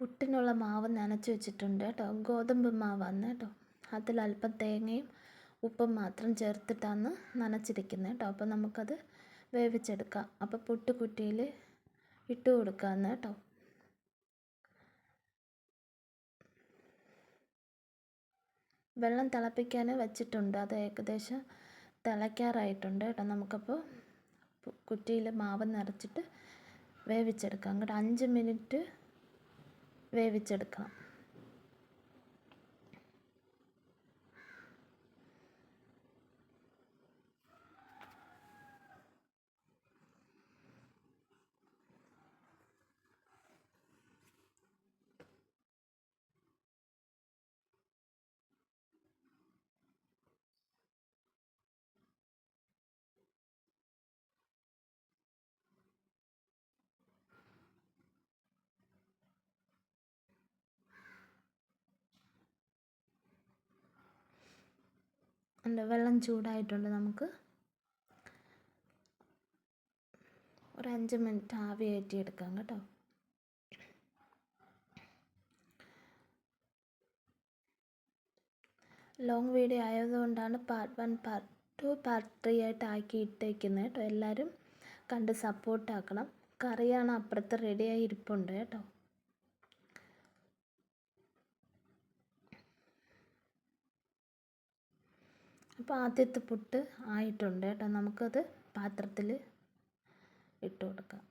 പുട്ടിനുള്ള മാവ് നനച്ച് വെച്ചിട്ടുണ്ട് കേട്ടോ. ഗോതമ്പ് മാവാണ് കേട്ടോ. അല്പം തേങ്ങയും ഉപ്പും മാത്രം ചേർത്തിട്ടാണ് നനച്ചിരിക്കുന്നത് കേട്ടോ. അപ്പോൾ നമുക്കത് വേവിച്ചെടുക്കാം. അപ്പോൾ പുട്ട് കുറ്റിയിൽ ഇട്ട് കൊടുക്കാമെന്ന് കേട്ടോ. വെള്ളം തിളപ്പിക്കാൻ വെച്ചിട്ടുണ്ട്. അത് ഏകദേശം തിളയ്ക്കാറായിട്ടുണ്ട് കേട്ടോ. നമുക്കപ്പോൾ കുറ്റിയിൽ മാവ് നിറച്ചിട്ട് വേവിച്ചെടുക്കാം. അങ്ങോട്ട് അഞ്ച് മിനിറ്റ് വേവിച്ചെടുക്കണം. ഉണ്ട്. വെള്ളം ചൂടായിട്ടുണ്ട് നമുക്ക്. ഒരു അഞ്ച് മിനിറ്റ് ആവി കയറ്റി എടുക്കാം കേട്ടോ. ലോങ് വീഡിയോ ആയതുകൊണ്ടാണ് part one part two part three ആയിട്ട് ആക്കി ഇട്ടേക്കുന്നത് കേട്ടോ. എല്ലാവരും കണ്ട് സപ്പോർട്ടാക്കണം കറിയാണ് അപ്പുറത്ത് റെഡിയായി ഇരിപ്പുണ്ട് കേട്ടോ. അപ്പോൾ ആദ്യത്തെ പുട്ട് ആയിട്ടുണ്ട് കേട്ടോ. നമുക്കത് പാത്രത്തിൽ ഇട്ട് കൊടുക്കാം.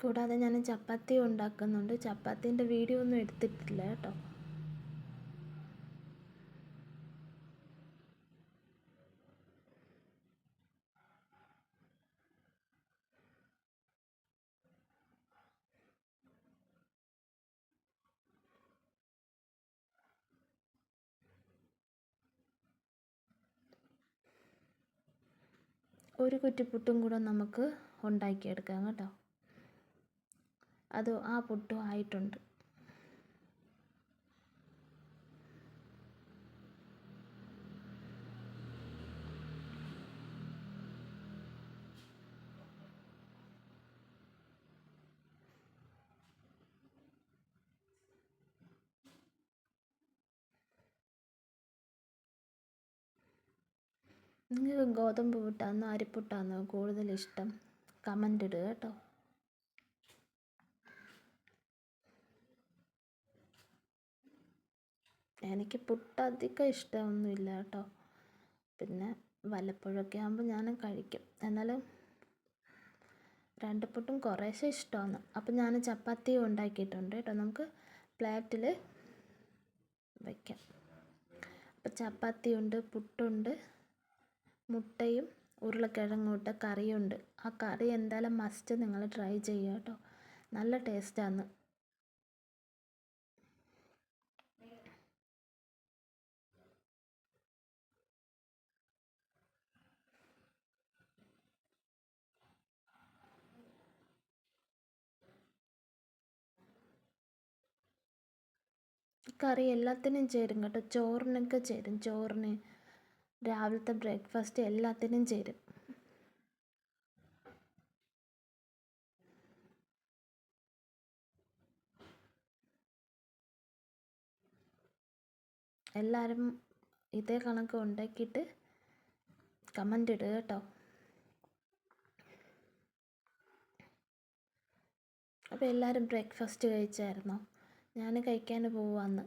കൂടാതെ ഞാൻ ചപ്പാത്തി ഉണ്ടാക്കുന്നുണ്ട്. ചപ്പാത്തിന്റെ വീഡിയോ ഒന്നും എടുത്തിട്ടില്ല കേട്ടോ. ഒരു കുറ്റിപ്പുട്ടും കൂടെ നമുക്ക് ഉണ്ടാക്കിയെടുക്കാം കേട്ടോ. അത് ആ പുട്ടും ആയിട്ടുണ്ട്. നിങ്ങൾക്ക് ഗോതമ്പ് പുട്ടാന്നോ അരിപ്പുട്ടാന്നോ കൂടുതൽ ഇഷ്ടം കമന്റ് ഇടുക കേട്ടോ. എനിക്ക് പുട്ട് അധികം ഇഷ്ടമൊന്നുമില്ല കേട്ടോ. പിന്നെ വല്ലപ്പോഴൊക്കെ ആകുമ്പോൾ ഞാൻ കഴിക്കും. എന്നാലും രണ്ട് പുട്ടും കുറേശ്ശെ ഇഷ്ടമാണ്. അപ്പം ഞാൻ ചപ്പാത്തി ഉണ്ടാക്കിയിട്ടുണ്ട് കേട്ടോ. നമുക്ക് പ്ലേറ്റിൽ വയ്ക്കാം അപ്പം ചപ്പാത്തി ഉണ്ട് പുട്ടുണ്ട്. മുട്ടയും ഉരുളക്കിഴങ്ങും കറിയുണ്ട്. ആ കറി എന്തായാലും മസ്റ്റ് നിങ്ങൾ ട്രൈ ചെയ്യുക കേട്ടോ. നല്ല ടേസ്റ്റാണ് കറി എല്ലാത്തിനും ചേരും കേട്ടോ. ചോറിനൊക്കെ ചേരും. ചോറിന് രാവിലത്തെ ബ്രേക്ക്ഫാസ്റ്റ് എല്ലാത്തിനും ചേരും. എല്ലാവരും ഇതേ കണക്ക് ഉണ്ടാക്കിയിട്ട് കമന്റ് ഇടുക കേട്ടോ. അപ്പോൾ എല്ലാവരും ബ്രേക്ക്ഫാസ്റ്റ് കഴിച്ചായിരുന്നോ? ഞാൻ കഴിക്കാൻ പോവാന്ന്.